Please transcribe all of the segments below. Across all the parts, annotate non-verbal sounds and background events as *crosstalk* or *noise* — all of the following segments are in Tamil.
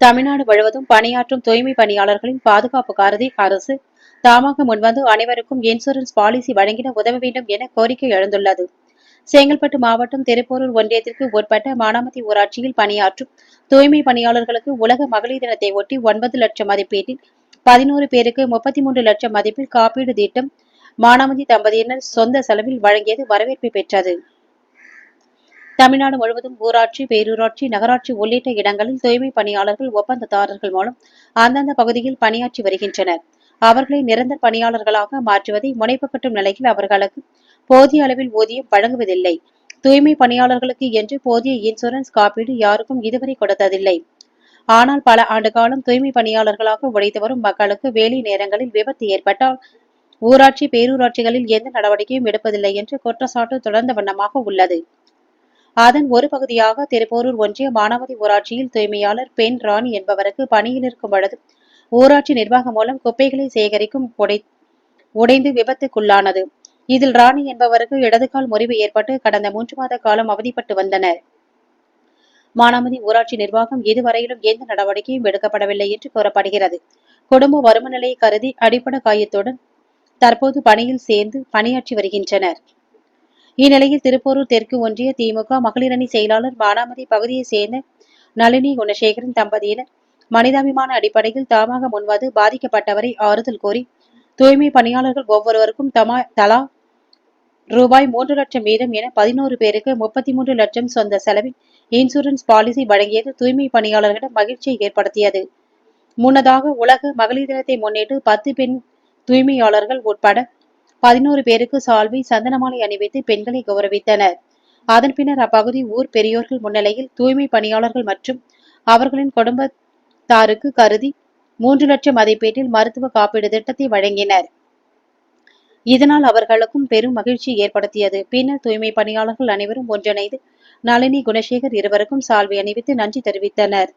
தமிழ்நாடு முழுவதும் பணியாற்றும் தூய்மை பணியாளர்களின் பாதுகாப்பு கருதி அரசு தாமாக முன்வந்து அனைவருக்கும் இன்சூரன்ஸ் பாலிசி வழங்கிட உதவ வேண்டும் என கோரிக்கை எழுந்துள்ளது. செங்கல்பட்டு மாவட்டம் திருப்போரூர் ஒன்றியத்திற்கு உட்பட்ட மானாமதி ஊராட்சியில் பணியாற்றும் தூய்மை பணியாளர்களுக்கு உலக மகளிர் தினத்தை ஒட்டி ஒன்பது லட்சம் மதிப்பீட்டில் பதினோரு பேருக்கு முப்பத்தி மூன்று லட்சம் மதிப்பில் காப்பீடு திட்டம் மானாமதி தம்பதியினர் சொந்த செலவில் வழங்கியது வரவேற்பு பெற்றது. தமிழ்நாடு முழுவதும் ஊராட்சி பேரூராட்சி நகராட்சி உள்ளிட்ட இடங்களில் தூய்மை பணியாளர்கள் ஒப்பந்ததாரர்கள் மூலம் அந்தந்த பகுதியில் பணியாற்றி வருகின்றனர். அவர்களை நிரந்தர பணியாளர்களாக மாற்றுவதை முனைப்பு கட்டும் நிலையில் அவர்களுக்கு போதிய அளவில் ஊதியம் வழங்குவதில்லை. தூய்மை பணியாளர்களுக்கு என்று போதிய இன்சூரன்ஸ் காப்பீடு யாருக்கும் இதுவரை கொடுத்ததில்லை. ஆனால் பல ஆண்டு காலம் தூய்மை பணியாளர்களாக உழைத்து வரும் மக்களுக்கு வேலை நேரங்களில் விபத்து ஏற்பட்டால் ஊராட்சி பேரூராட்சிகளில் எந்த நடவடிக்கையும் எடுப்பதில்லை என்று குற்றச்சாட்டு தொடர்ந்த வண்ணமாக உள்ளது. அதன் ஒரு பகுதியாக திருப்போரூர் ஒன்றிய மானாவதி ஊராட்சியில் தூய்மையாளர் பெண் ராணி என்பவருக்கு பணியில் இருக்கும் பொழுது ஊராட்சி நிர்வாகம் மூலம் குப்பைகளை சேகரிக்கும் உடை உடைந்து விபத்துக்குள்ளானது. இதில் ராணி என்பவருக்கு இடதுகால் முறிவு ஏற்பட்டு கடந்த மூன்று மாத காலம் அவதிப்பட்டு வந்தனர். மானாமதி ஊராட்சி நிர்வாகம் இதுவரையிலும் எந்த நடவடிக்கையும் எடுக்கப்படவில்லை என்று கூறப்படுகிறது. குடும்ப வரும நிலையை கருதி அடிப்படை காயத்துடன் தற்போது பணியில் சேர்ந்து பணியாற்றி வருகின்றனர். இந்நிலையில் திருப்போரூர் தெற்கு ஒன்றிய திமுக மகளிரணி செயலாளர் மானாமதி பகுதியைச் சேர்ந்த நளினி குணசேகரன் தம்பதியினர் மனிதாபிமான அடிப்படையில் தாமாக முன்வது பாதிக்கப்பட்டவரை ஆறுதல் கோரி தூய்மை பணியாளர்கள் ஒவ்வொருவருக்கும் தமா தலா ரூபாய் மூன்று லட்சம் வீதம் என பதினோரு பேருக்கு முப்பத்தி மூன்று லட்சம் சொந்த செலவில் இன்சூரன்ஸ் பாலிசி வழங்கியது தூய்மை பணியாளர்களிடம் மகிழ்ச்சியை ஏற்படுத்தியது. முன்னதாக உலக மகளிர் தினத்தை முன்னிட்டு பத்து பெண் தூய்மையாளர்கள் உட்பட பதினோரு பேருக்கு சால்வை சந்தனமாலை அணிவித்து பெண்களை கௌரவித்தனர். அதன் பின்னர் அப்பகுதி ஊர் பெரியோர்கள் முன்னிலையில் தூய்மை பணியாளர்கள் மற்றும் அவர்களின் குடும்பத்தாருக்கு கருதி மூன்று லட்சம் மதிப்பீட்டில் மருத்துவ காப்பீடு திட்டத்தை வழங்கினர். இதனால் அவர்களுக்கும் பெரும் மகிழ்ச்சி ஏற்படுத்தியது. பின்னர் தூய்மை பணியாளர்கள் அனைவரும் ஒன்றிணைந்து நளினி குணசேகர் இருவருக்கும் சால்வை அணிவித்து நன்றி தெரிவித்தனர்.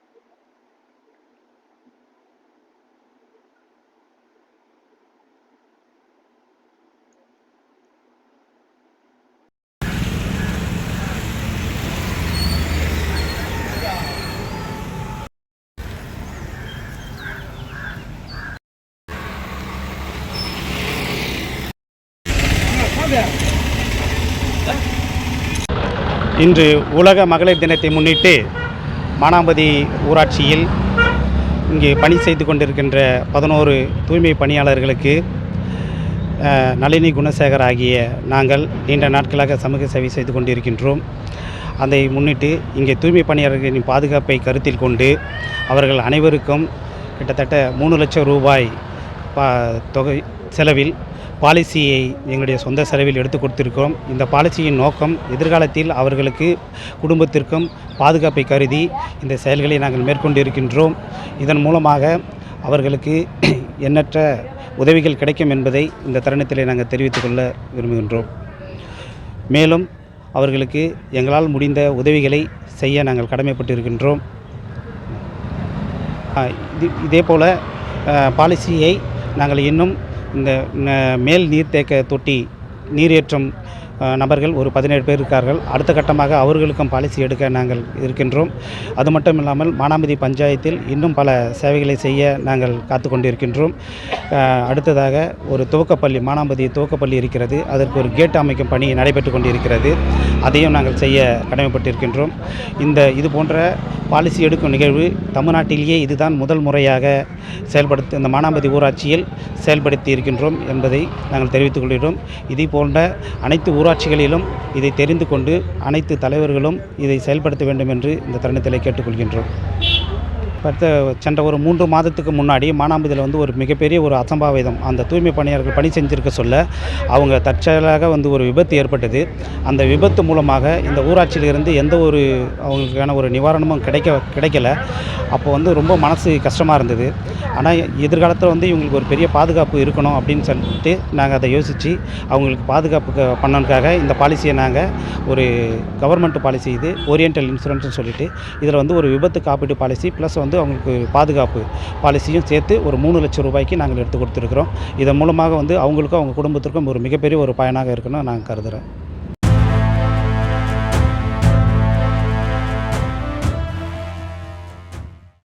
இன்று உலக மகளிர் தினத்தை முன்னிட்டு மானாம்பதி ஊராட்சியில் இங்கே பணி செய்து கொண்டிருக்கின்ற பதினோரு தூய்மை பணியாளர்களுக்கு நளினி குணசேகர் ஆகிய நாங்கள் நீண்ட நாட்களாக சமூக சேவை செய்து கொண்டிருக்கின்றோம். அதை முன்னிட்டு இங்கே தூய்மை பணியாளர்களின் பாதுகாப்பை கருத்தில் கொண்டு அவர்கள் அனைவருக்கும் கிட்டத்தட்ட மூணு லட்சம் ரூபாய் பா தொகை செலவில் பாலிசியை எங்களுடைய சொந்த செலவில் எடுத்து கொடுத்திருக்கிறோம். இந்த பாலிசியின் நோக்கம் எதிர்காலத்தில் அவர்களுக்கு குடும்பத்திற்கும் பாதுகாப்பை கருதி இந்த செயல்களை நாங்கள் மேற்கொண்டு இருக்கின்றோம் இதன் மூலமாக அவர்களுக்கு *clears throat* எண்ணற்ற உதவிகள் கிடைக்கும் என்பதை இந்த தருணத்தில் நாங்கள் தெரிவித்துக் கொள்ள விரும்புகின்றோம். மேலும் அவர்களுக்கு எங்களால் முடிந்த உதவிகளை செய்ய நாங்கள் கடமைப்பட்டு இருக்கின்றோம் இது இதே போல் பாலிசியை நாங்கள் இன்னும் இந்த மேல் நீர்த்தேக்க தொட்டி நீரேற்றம் நபர்கள் ஒரு பதினேழு பேர் இருக்கார்கள். அடுத்த கட்டமாக அவர்களுக்கும் பாலிசி எடுக்க நாங்கள் இருக்கின்றோம். அது மட்டும் இல்லாமல் மானாமதி பஞ்சாயத்தில் இன்னும் பல சேவைகளை செய்ய நாங்கள் காத்து கொண்டிருக்கின்றோம். அடுத்ததாக ஒரு துவக்கப்பள்ளி மானாமதி துவக்கப்பள்ளி இருக்கிறது. அதற்கு ஒரு கேட் அமைக்கும் பணி நடைபெற்று கொண்டிருக்கிறது. அதையும் நாங்கள் செய்ய கடமைப்பட்டிருக்கின்றோம். இந்த இது போன்ற பாலிசி எடுக்கும் நிகழ்வு தமிழ்நாட்டிலேயே இதுதான் முதல் முறையாக செயல்படுத்த இந்த மானாமதி ஊராட்சியில் செயல்படுத்தி இருக்கின்றோம் என்பதை நாங்கள் தெரிவித்துக் கொள்கிறோம். இதே போன்ற அனைத்து ஊராட்சிகளிலும் இதை தெரிந்து கொண்டு அனைத்து தலைவர்களும் இதை செயல்படுத்த வேண்டும் என்று இந்த தருணத்தில் கேட்டுக்கொள்கின்றோம். அடுத்த சென்ற ஒரு மூன்று மாதத்துக்கு முன்னாடி மானாம்பதியில் வந்து ஒரு மிகப்பெரிய ஒரு அசம்பாவிதம் அந்த தூய்மை பணியாளர்கள் பணி செஞ்சிருக்க சொல்ல அவங்க தற்செயலாக வந்து ஒரு விபத்து ஏற்பட்டது. அந்த விபத்து மூலமாக இந்த ஊராட்சியிலிருந்து எந்த ஒரு அவங்களுக்கான ஒரு நிவாரணமும் கிடைக்க கிடைக்கல. அப்போ வந்து ரொம்ப மனசு கஷ்டமாக இருந்தது. ஆனால் எதிர்காலத்தில் வந்து இவங்களுக்கு ஒரு பெரிய பாதுகாப்பு இருக்கணும் அப்படின்னு சொல்லிட்டு நாங்கள் அதை யோசித்து அவங்களுக்கு பாதுகாப்பு பண்ணணுக்காக இந்த பாலிசியை நாங்கள் ஒரு கவர்மெண்ட் பாலிசி இது ஓரியண்டல் இன்சூரன்ஸ்னு சொல்லிட்டு இதில் வந்து ஒரு விபத்து காப்பீடு பாலிசி ப்ளஸ் வந்து அவங்களுக்கு பாதுகாப்பு பாலிசியும் சேர்த்து ஒரு மூணு லட்சம் ரூபாய்க்கு நாங்கள் எடுத்து கொடுத்துருக்குறோம். இதன் மூலமாக வந்து அவங்களுக்கும் அவங்க குடும்பத்திற்கும் ஒரு மிகப்பெரிய ஒரு பயனாக இருக்குன்னு நான் கருதுகிறேன்